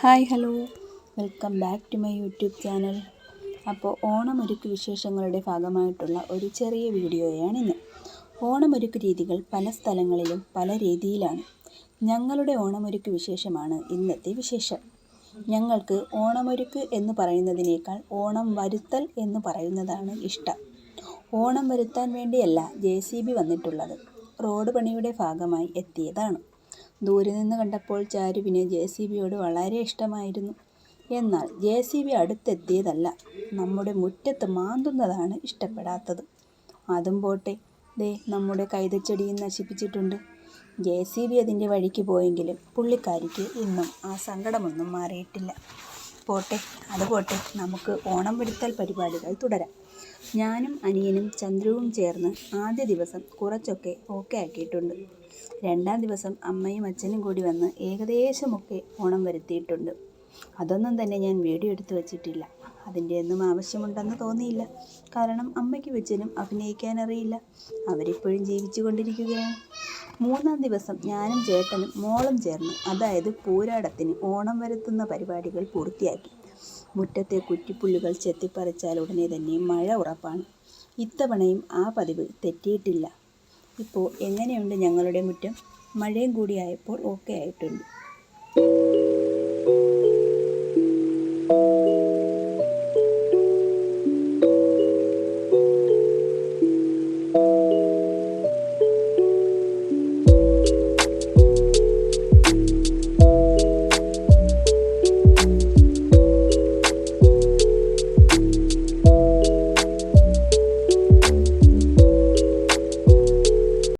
Hi hello. Welcome back to my YouTube channel. അപ്പോൾ ഓണമൊരുക്ക് വിശേഷങ്ങളുടെ ഭാഗമായിട്ടുള്ള ഒരു ചെറിയ വീഡിയോയാണ് വീഡിയോയാണിന്ന് ഓണമൊരുക്ക് രീതികൾ പല സ്ഥലങ്ങളിലും പല രീതിയിലാണ്. ഞങ്ങളുടെ ഓണമൊരുക്ക് വിശേഷമാണ് ഇന്നത്തെ വിശേഷം. ഞങ്ങൾക്ക് ഓണമൊരുക്ക് എന്ന് പറയുന്നതിനേക്കാൾ ഓണം വരുത്തൽ എന്ന് പറയുന്നതാണ് ഇഷ്ടം. ഓണം വരുത്താൻ വേണ്ടിയല്ല ജെ സി ബി വന്നിട്ടുള്ളത്. റോഡ് പണിയുടെ ഭാഗമായി എത്തിയതാണ്. ദൂരെ നിന്ന് കണ്ടപ്പോൾ ചാരുവിന് ജെ സി ബിയോട് വളരെ ഇഷ്ടമായിരുന്നു. എന്നാൽ ജെ സി ബി അടുത്തെത്തിയതല്ല. നമ്മുടെ മുറ്റത്ത് മാന്തുന്നതാണ് ഇഷ്ടപ്പെടാത്തത്. അതും പോട്ടെ. ദേ നമ്മുടെ കൈതച്ചെടിയും നശിപ്പിച്ചിട്ടുണ്ട്. ജെ സി ബി അതിന്റെ വഴിക്ക് പോയെങ്കിലും പുള്ളിക്കാരിക്ക് ഇന്നും ആ സങ്കടമൊന്നും മാറിയിട്ടില്ല. പോട്ടെ അത് പോട്ടെ. നമുക്ക് ഓണം പിടുത്തൽ പരിപാടികൾ തുടരാം. ഞാനും അനിയനും ചന്ദ്രുവും ചേർന്ന് ആദ്യ ദിവസം കുറച്ചൊക്കെ ഓക്കെ ആക്കിയിട്ടുണ്ട്. രണ്ടാം ദിവസം അമ്മയും അച്ഛനും കൂടി വന്ന് ഏകദേശമൊക്കെ ഓണം വരുത്തിയിട്ടുണ്ട്. അതൊന്നും തന്നെ ഞാൻ വീഡിയോ എടുത്തു വച്ചിട്ടില്ല. അതിന്റെ ഒന്നും ആവശ്യമുണ്ടെന്ന് തോന്നിയില്ല. കാരണം അമ്മയ്ക്ക് വെച്ചനും അഭിനയിക്കാനറിയില്ല. അവരിപ്പോഴും ജീവിച്ചു കൊണ്ടിരിക്കുകയാണ്. മൂന്നാം ദിവസം ഞാനും ചേട്ടനും മോളും ചേർന്ന് അതായത് പൂരാടത്തിന് ഓണം വരുത്തുന്ന പരിപാടികൾ പൂർത്തിയാക്കി. മുറ്റത്തെ കുറ്റിപ്പുല്ലുകൾ ചെത്തിപ്പറിച്ചാൽ ഉടനെ തന്നെ മഴ ഉറപ്പാണ്. ഇത്തവണയും ആ പതിവ് തെറ്റിയിട്ടില്ല. ഇപ്പോൾ എങ്ങനെയുണ്ട് ഞങ്ങളുടെ മുറ്റം? മഴയും കൂടിയായപ്പോൾ ഓക്കെ ആയിട്ടുണ്ട്.